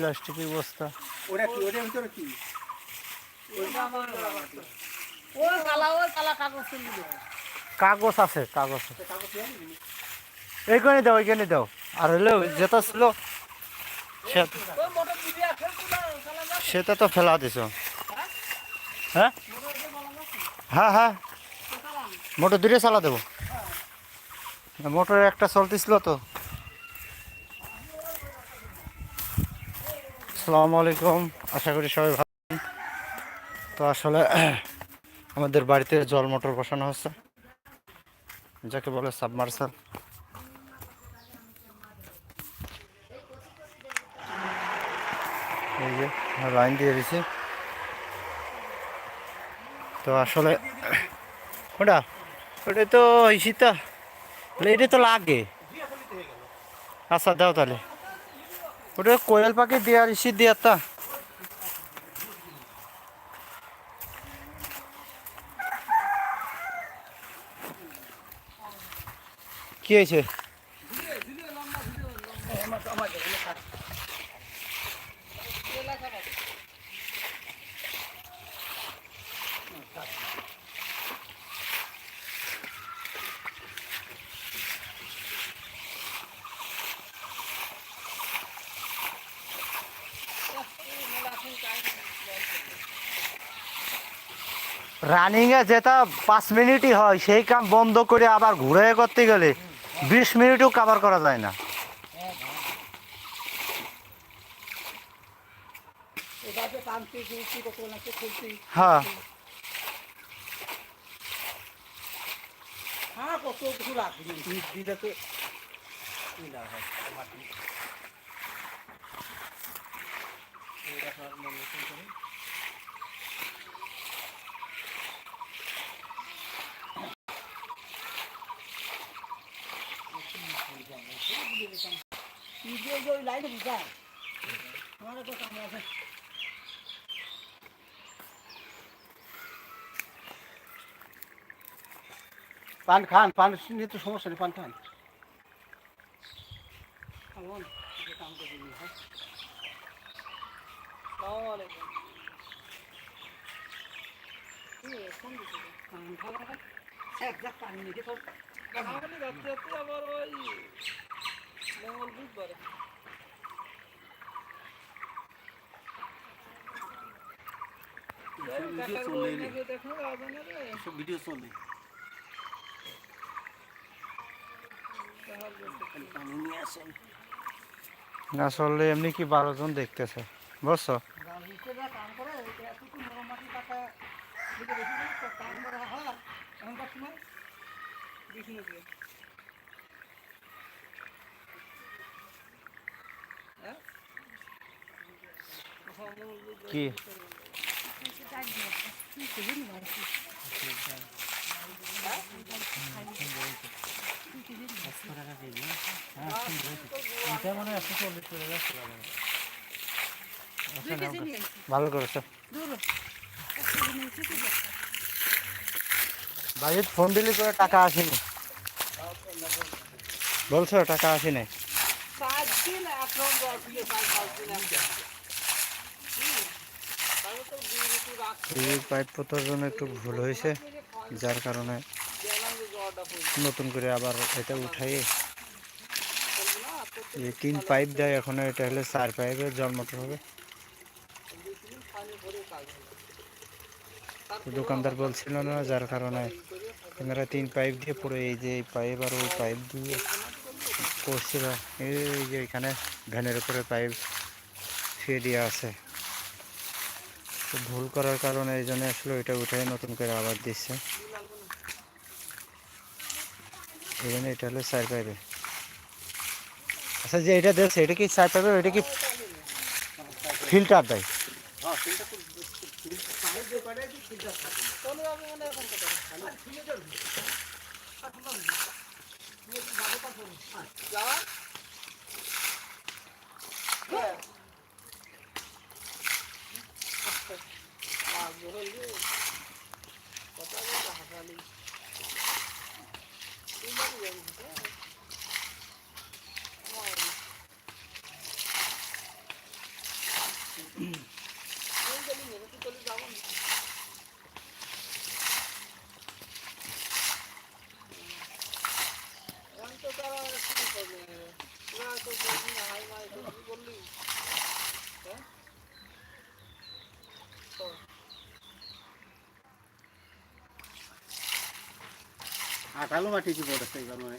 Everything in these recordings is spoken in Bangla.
প্লাস্টিকের বস্তা। ওটা কি? ওটার ভিতরে কি? ওই কালা ওই কালা কাগজ আছে কাগজ আছে? এইখানে দাও এইখানে দাও। আর হলো যেটা ছিল সেটা তো ফেলা দিছ। হ্যাঁ? হ্যাঁ? হ্যাঁ মোটর দূরে চালা দেবো। মোটর একটা চলতেছিল তো। আসসালামু আলাইকুম। আশা করি সবাই ভালো। তো আসলে আমাদের বাড়িতে জল মোটর বসানো হচ্ছে। যাকে বলে সাবমার্সাল। এই যে লাইন দিয়ে দিছি। তো আসলে ওটা ওটা তো শীতা এটা তো লাগে। আচ্ছা দাও তাহলে। ওটা কোয়েল পাখি দেওয়ার ইসি দেওয়ার তা কি হয়েছে? রানিং এ যেটা পাঁচ মিনিটই হয়, সেই কাম বন্ধ করে আবার ঘুরে করতে গেলে বিশ মিনিটও কাভার করা যায় না। হ্যাঁ কিছু রাখবি দিলে তো কি লাভ হয় মাটি এইটা সব মনে করে নিজে যে ওই লাইনে বুঝায় আমার তো কাম আছে পান খান, পান নিয়ে তো সমস্যা নেই, পান খান। পানি নিতে যাচ্ছে আবার ওই মঙ্গল বুধবারে ভিডিও চলে দেখো সব ভিডিও চলে আসলে এমনি কি বারো জন দেখতেছে বুঝছ? হ্যাঁ? কি? ভালো করেছ। বাজেট ফোন দিলে করে টাকা আসেনি। বলছো টাকা আসেনি। পাঁচ এই পাইপ পোতার জন্য একটু ভুল হয়েছে, যার কারণে নতুন করে আবার এটা উঠাই তিন পাইপ দেয়, এখন এটা হলে চার পাইপের জল মোটর হবে। দোকানদার বলছিল না, যার কারণে এনারা তিন পাইপ দিয়ে পুরো এই যে এই পাইপ আর ওই পাইপ দিয়ে করছিল এই যে এখানে ভ্যানের উপরে পাইপ শুয়ে দেওয়া আছে। তো ভুল করার কারণে এই জন্য আসলে ওইটা উঠে নতুন করে আবার দিচ্ছে। এই জন্য এটা হলো চার পাইপে। আচ্ছা যে এটা দিচ্ছে এটা কি চার পাইপে, এটা কি ফিল্টার দেয়? হ্যাঁ সেটা তো চলো আমি মনে এখন কথা যাওয়া হ্যাঁ মাছ ধরল রে কথা বলতে হাসালি তুই বাড়ি যাবি হ্যাঁ আমার এই গেলি মেহনতি করলে যাব না। এখন তো তারা কি করবে? তোরা তো করবি না, হাই মাই করবি বললি। হ্যাঁ? তো, আঠালো মাটি কি পড়েছে এবার মানে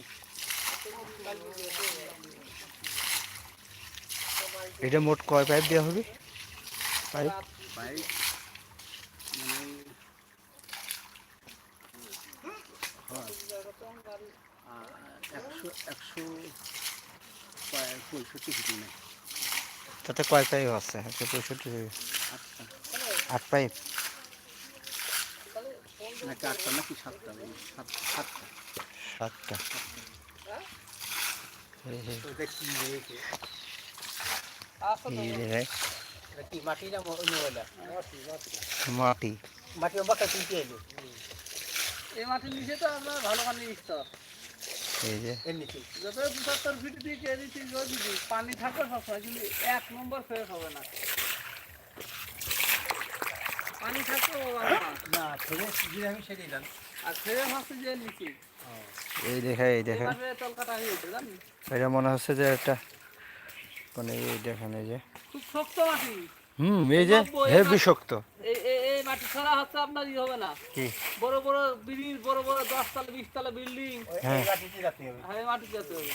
এটা মোট কয় পাইপ দেওয়া হবে? পাইপ? পাই মানে একশো একশো প্রায় পঁয়ষট্টি ফিটি নেই তাতে কয় পাইপ আছে একশো পঁয়ষট্টি আটটা। আট পাইপ? নাকি আটটা নাকি সাতটা? সাতটা। সাতটা। মাটি মাটি। মাটি অবাকটা কিনতে এলো। এই মাটির নিচে তো আপনার ভালো স্তর এই যে। পানি থাকবে সবসময় কিন্তু এক নম্বর হবে না। পানি আমি সেটাই জানি আর হচ্ছে যে নিচে এই দেখে এই এটা মনে হচ্ছে যে একটা মানে এই দেখেন এই যে। খুব শক্ত মাটি হুম এই যে হেভি শক্ত। এই এই- এই মাটি ছাড়া হচ্ছে আপনার ই হবে না। কি? বড় বড় ব্রিজ বড় বড় দশ তলা বিল্ডিং হ্যাঁ। মাটিতে এই মাটি যেতে হবে।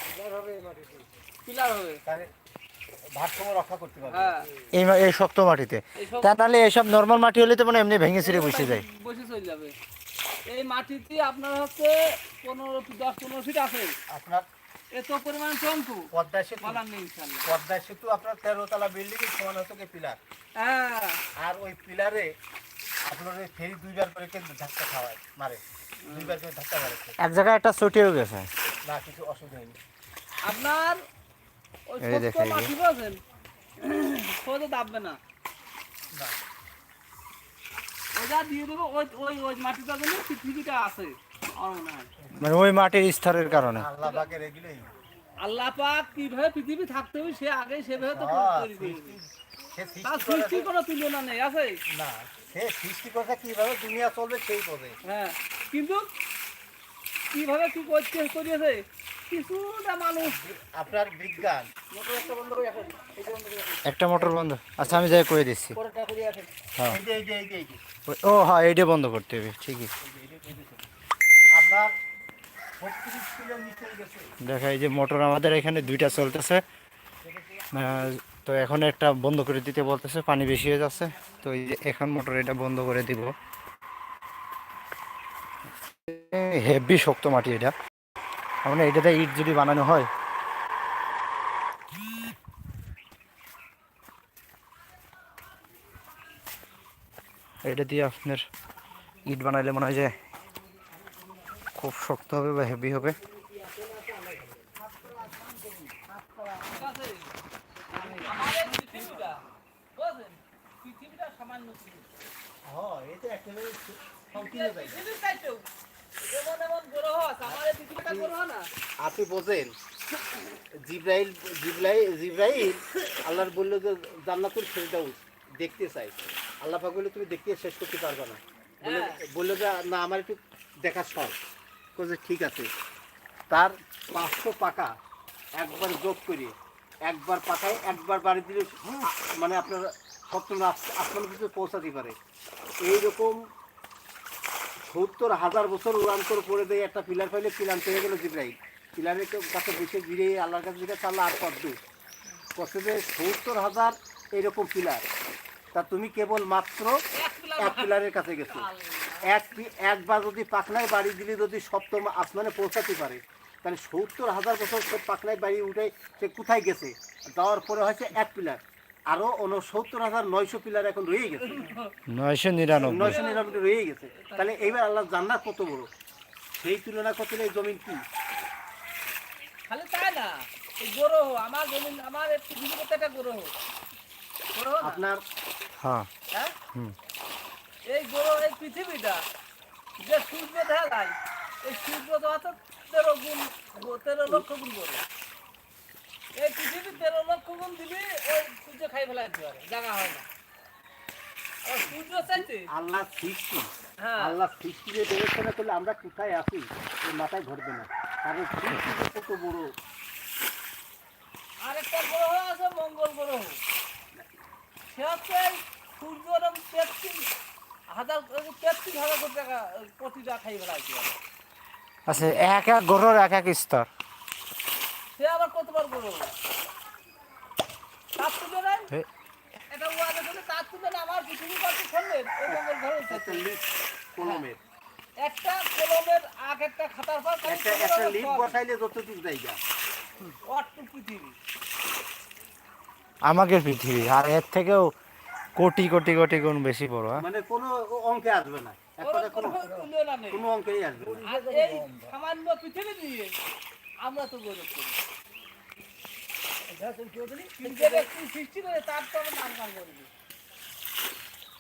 পিলার হবে তাহলে ভারসাম্য রক্ষা করতে পারবে। এই শক্ত মাটিতে। তা নাহলে এইসব নর্মাল মাটি হলে তো মানে এমনি ভেঙে ছিঁড়ে বসে যায়। বসে চলে যাবে। এই মাটিতে আপনার হচ্ছে পনেরো ফিট দশ পনেরো ফিট আছে। আপনার এত পরিমাণ চমকু পদ্মা সেতু। বলার নেই পদ্মা সেতু আপনার তেরো তলা বিল্ডিং এর সমান হচ্ছে পিলার? হ্যাঁ। আর ওই পিলারে আপনার ওই ফেরি দুইবার করে কিন্তু ধাক্কা খাওয়ায় মারে। দুইবার করে ধাক্কা মারে এক জায়গায় একটা ছুটিও গেছে। না কিছু অসুবিধা হয়নি। আপনার ওই। মাটি বলছেন সোজা দাববে না। না। ওটা দিয়ে দেবো ওই ওই ওই মাটিটা যেন পৃথিবীটা আছে। মনে ওই মাটির স্তরের কারণে। আল্লাহ বাগের এগুলোই আল্লাহ পাক কীভাবে পৃথিবী থাকতে হবে সে আগে সেভাবে তো হ্যাঁ, করে দিয়েছে। তার সৃষ্টি কোনো তুলনা নেই আছে? না সে সৃষ্টি করেছে কীভাবে দুনিয়া চলবে সেই হ্যাঁ কিন্তু কীভাবে কি করতে করিয়েছে? কিছুটা মানুষ আপনার বিজ্ঞান। একটা মোটর বন্ধ। আচ্ছা আমি যাই করে দিচ্ছি। এই যে এই যে এই যে এই যে। ওই- ও হ্যাঁ এইটা বন্ধ করতে হবে ঠিকই আপনার বত্রিশ কিলো নিচে গেছে দেখা, এই যে মোটর আমাদের এখানে দুইটা চলতেছে। তো এখন একটা বন্ধ করে দিতে বলতেছে, পানি বেশি হয়ে যাচ্ছে। তো এই যে এখন মোটর এটা বন্ধ করে দিব। হেভি শক্ত মাটি এটা। মানে এটাতে ইট যদি বানানো হয়। এটা দিয়ে আপনার ইট বানাইলে মনে হয় যে খুব শক্ত হবে বা হেভি হবে। আপনি বোঝেন, জিব্রাইল জিব্রাইল জিব্রাইল আল্লাহর বলল যে জান্নাতুল ফেরদাউস, দেখতে চাই। আল্লাহ পাক বলল, তুমি দেখতে শেষ করতে পারবে না। বলল যে, না, আমার একটু দেখা শখ। যে ঠিক আছে। তার পাঁচশো পাকা একবার যোগ করে একবার পাকায়, একবার বাড়ি দিলে মানে আপনার সপ্তম আসমান কিছু পৌঁছাতে পারে। এইরকম সত্তর হাজার বছর উড়ান করে দেয় একটা পিলার পাইলে পিলার পেয়ে গেল জিব্রাইল। পিলারের কাছে বসে ঘিরে আল্লাহর কাছে জিজ্ঞাসা আল্লাহ আর কত কষ্ট যে সত্তর হাজার এরকম পিলার। তা তুমি কেবল মাত্র এক পিলারের কাছে গেছো। এক একবার যদি পাখনায় বাড়ি দিলে যদি সপ্তম আসমানে পৌঁছাতে পারে তাহলে সত্তর হাজার বছর সে পাখনায় বাড়ি উঠে সে কোথায় গেছে? যাওয়ার পরে হয়েছে এক পিলার আরও সত্তর হাজার নয়শো পিলার এখন রয়ে গেছে। নয়শো নিরানব্বই। নয়শো নিরানব্বই রয়ে গেছে। তাহলে এইবার আল্লাহ জান্নাত কত বড়? সেই তুলনা করতে এই জমিন কি? খালি তাই না গ্রহ আমার জমিন আমার এই একটা গ্রহ গ্রহ আপনার হ্যাঁ। হ্যাঁ? হুম। এই গ্রহ এই পৃথিবীটা যে সূর্য দেখা যায় এই সূর্য তো আছে তেরো গুণ তেরো লক্ষ গুণ বড় এই পৃথিবী তেরো লক্ষ গুণ দিলে ওই সূর্য খাই ফেলাইতে পারে জায়গা হয় না। সূর্য চাইতে আল্লাহ সৃষ্টি। হ্যাঁ। আল্লাহ সৃষ্টি যে বিবেচনা করলে আমরা কোথায় আছি ওই মাথায় না। কারণ সৃষ্টি যে কত বড়। আরেকটা গ্রহ আছে মঙ্গল গ্রহ সে হচ্ছে সূর্য এরকম তেত্রিশ হাজার তেত্রিশ হাজার কোটি টাকা কোটি টাকা খাই আচ্ছা এক এক গ্রহর এক এক স্তর। সে আবার কতবার গ্রহ তার তার আমার পৃথিবী কত শুনলেন মঙ্গল একটা লিপ কলমের। একটা কলমের আগ একটা খাতার পর একটা একটা লিপ বসাইলে যতটুকু জায়গা। অট্টু পৃথিবী। আমাদের পৃথিবী আর এর থেকেও কোটি কোটি কোটি গুণ বেশি বড় হ্যাঁ? মানে কোনো অঙ্কে আসবে না। এক ওর কথা কোনো কোনো তুলনা নেই। কোনো অঙ্কেই আসবে এই সামান্য পৃথিবী নিয়ে আমরা তো গৌরব করি। কিন্তু এটা কি সৃষ্টি করে তার তো আমরা নাম গান করি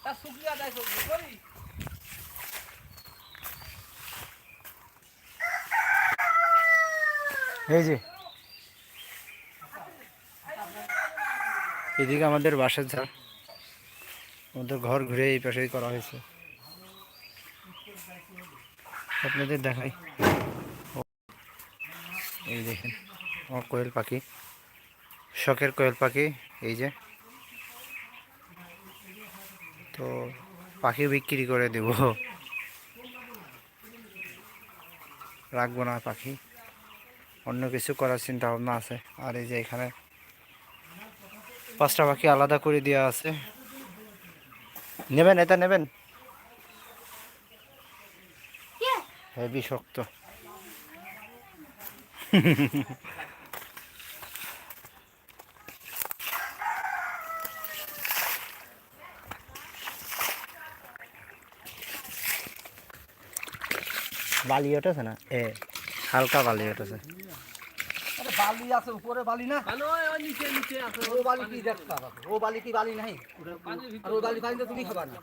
তার শুক্রিয়া আদায় করব করি? এই যে। এদিকে আমাদের বাসার ঝাড় আমাদের ঘর ঘুরে এই পাশেই করা হয়েছে। আপনাদের দেখাই। এই দেখেন, আমার কোয়েল পাখি। শখের কোয়েল পাখি, এই যে। তো পাখি বিক্রি করে দেব। রাখব না পাখি। অন্য কিছু করার চিন্তা ভাবনা আছে। আর এই যে এখানে পাঁচটা পাখি আলাদা করে দেওয়া আছে। নেবেন এটা নেবেন? হেভি শক্ত। বালি ওঠেছে না? এ হালকা বালি ওঠেছে বালি আছে উপরে বালি না? ভালো ওই নিচে নিচে আছে। ও বালি কি দেখতে ও বালি কি বালি নাই? আর ও বালি পানি তো তুমি খাবা না।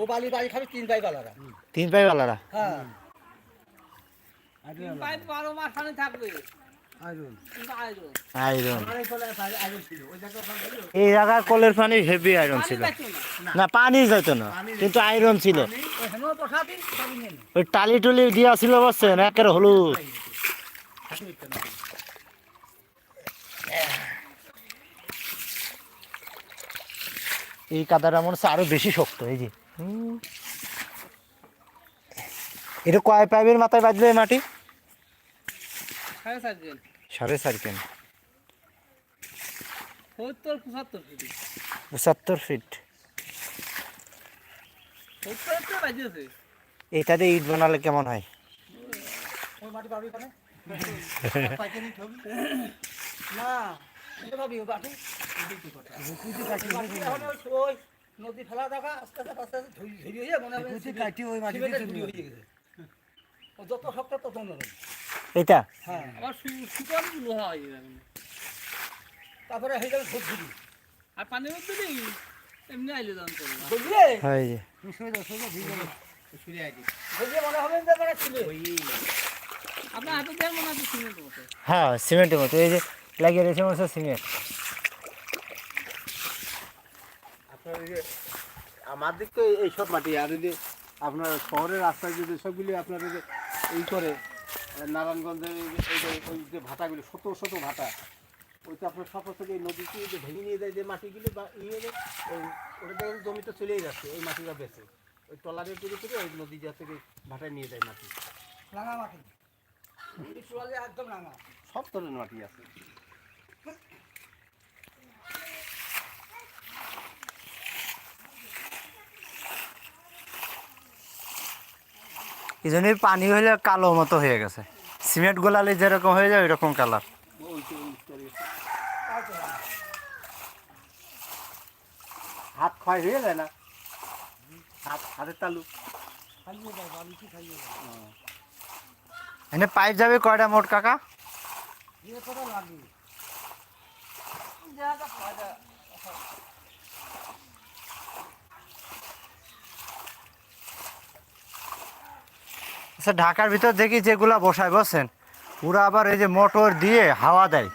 ও বালি বালি খাবে তিন পাই বালারা। তিন পাই বালারা? হ্যাঁ। তিন বারো মাস থাকবে। এই জায়গার কলের পানি হেভি আয়রন ছিল। না। পানি যেত না কিন্তু আয়রন ছিল। ওই টালি টুলি দিয়া ছিল বসছেন একের হলুদ। এই কাদাটা মনে হচ্ছে আরও বেশি শক্ত এই যে। এটা কয় পাইপের মাথায় বাজবে এই মাটি? সাড়ে চার কেন পঁচাত্তর ফিট এটাতে ইট বানালে কেমন হয়? না নদী ফেলা দেখা আস্তে আস্তে আস্তে আস্তে হয়ে মনে হবে কাটি ওই মাটি হয়ে গেছে। ও যত শক্ত তত নরম এটা হ্যাঁ। আমার সুপার লোহা হয়ে যাবে তারপরে হয়ে যাবে আর পানির মধ্যে নেই? এমনি আইলে দাম করবে বুঝলে? হয় যে। বুঝলে মনে হবে যে মানে ছিল। আপনার হাতে দেন মনে হয় সিমেন্ট মতো। হ্যাঁ সিমেন্টের মতো। এই যে লাগিয়ে রয়েছে মনে সিমেন্ট আপনার এই যে আমার দিক তো এইসব মাটি আর এই যে আপনার শহরের রাস্তায় যদি সবগুলি আপনার এই করে নারায়ণগঞ্জের ওই যে ভাটাগুলি শত শত ভাটা ওই তো আপনার সব থেকে এই নদীতে যে ভেঙে নিয়ে যায় যে মাটিগুলি বা ইয়ে ওটা দেখেন জমিতে চলেই যাচ্ছে ওই মাটিটা বেঁচে। ওই টলারে করে করে ওই নদী যা থেকে ভাটায় নিয়ে যায় মাটি। রাঙা মাটি। একদম রাঙা সব ধরনের মাটি আছে। এই জন্যই পানি হলে কালো মতো হয়ে গেছে। সিমেন্ট গোলালে যেরকম হয়ে যায় ওইরকম কালার। হাত ক্ষয় হয়ে যায় না? হাত হাতের তালু। এনে পাইপ যাবে কয়টা মোট কাকা? এ কথা লাগবে আচ্ছা ঢাকার ভিতর দেখি যেগুলা বসায় বসেন ওরা আবার এই যে মোটর দিয়ে হাওয়া দেয়।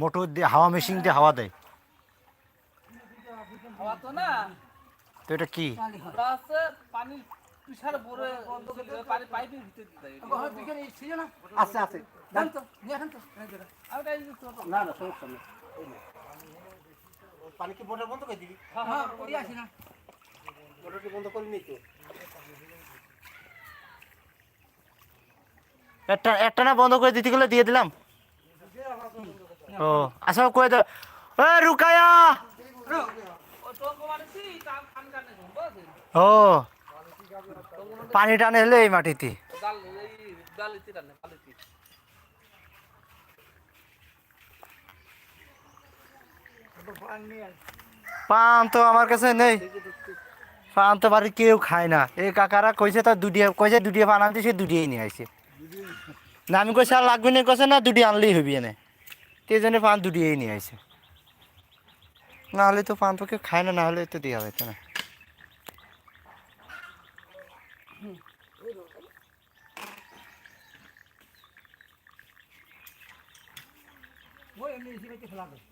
মোটর দিয়ে হাওয়া মেশিন দিয়ে হাওয়া দেয়। তো না তো এটা কি পানি আছে। না না সমস্যা নেই। কি বন্ধ করে দিবি হ্যাঁ ওই আসি না। করে একটা একটা না বন্ধ করে দিতে গেলে দিয়ে দিলাম? ও আচ্ছা কয়ে দাও ও রুকায়া! ও, পানি টানে হলে এই মাটিতে। পান তো আমার কাছে নেই। পান তো বাড়ি কেউ খায় না। এই কাকারা কইছে তো দুটিয়ে কইছে দুটিয়ে পান আনতে সে দুটিয়েই নিয়ে আইছে। না, আমি কইছে আর লাগবে না, কইছে না, দুটি আনলেই হবি এনে। এই জন্য পান দুটিয়েই নিয়ে আইছে। না হলে তো পান তো কেউ খায় না না হলে তো দেওয়া যেত না। ওই ফেলা দেয়